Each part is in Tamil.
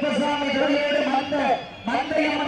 கருப்பசாமி தொழிலோடு மந்த மந்தையம்மன்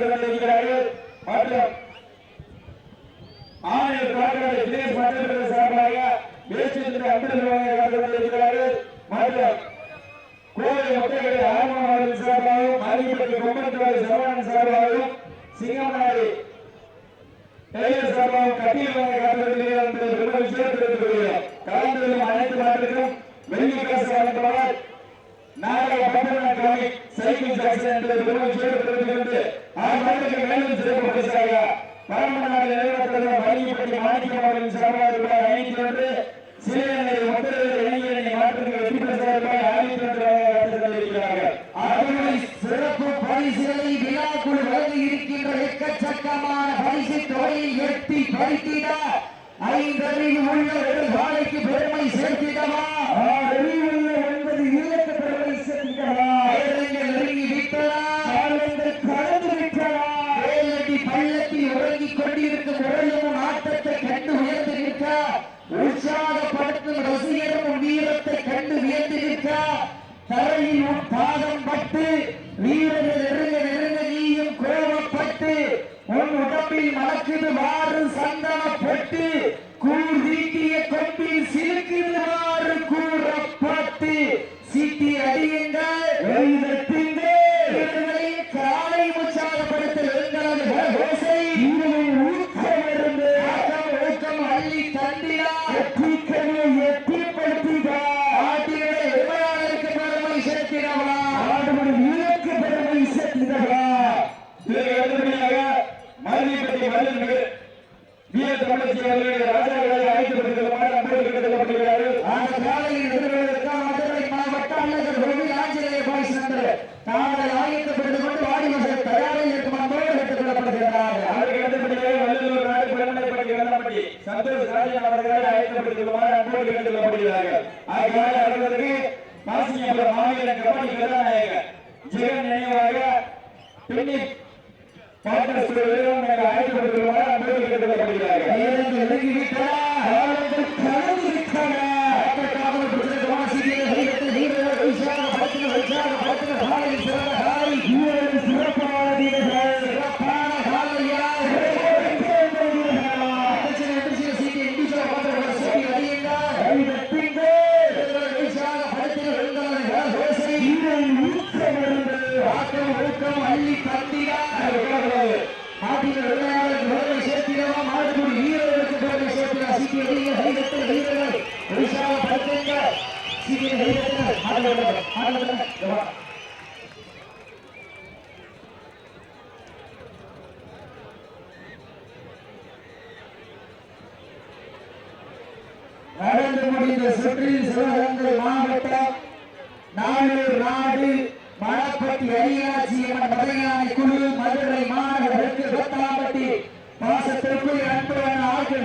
அண்டாவதை காத்து கொண்டிருக்கிறார்கள். மற்றும் ஆணையர் காக்காடு தினேஷ் மண்டல சார்பாக பேச்சுத்திர அன்புடன் காத்து கொண்டிருக்கிறார்கள். மற்றும் கோவை முட்டைகளை ஆர்வம் சார்பாகவும் மதிப்பட்டு கொம்பத்துறை சரவணன் சார்பாகவும் சிங்கமனாரி டெய்லர் சார்பாகவும் கட்டியில் காத்து கொண்டிருக்கிறார் என்பதை விஷயம் கலந்து கொள்ளும் அனைத்து வெள்ளி காசு நாளைய பட்டண சைக்கிள் ஜாக்சன் என்பதை பெருமை விஷயம் கொண்டு மேலும் சிறப்பு பரிசாக பரமநாடு நிறுவனத்தினர் வள்ளிப்பட்டி மாணிக்கம் அவர்களின் ரூபாய் ஐநூத்தி ஒன்று சிலையனை இளைஞரணி வெற்றி பரிசாக ரூபாய் ஆயிரத்தி ஒன்று சிறப்பு பரிசுகளை விழாக்குழு இருக்கின்ற எக்கச்சக்கமான பரிசு தொகையை எட்டி பறித்திட ஐந்தறிவு உள்ள பெருமை சேர்த்திடவா? உன் உடம்பில் மணக்குது மாறு சந்தன பொட்டு கூர் வீட்டிய கொம்பில் சிலுக்குது. மாறு கூறப்பட்டு. சீட்டி அடியுங்கள். எழுதட்டிங்கே காலை உற்சாகப்படுத்த எங்களது ஓசை. ஊக்கம் அள்ளி தந்தினா வெற்றி கருவியை ஆட்டிகளை விவகாரருக்கு பெருமை சேர்க்கிறவா ஆடுபடி பெருமை ஜெகன் நினைவாக பின்னிக் பாட்னர் வீரம் நடந்து முடிந்த சுற்றில் சிவகங்கை மாவட்டம் நாடு நாடு மணப்பட்டி என மதையானை குழு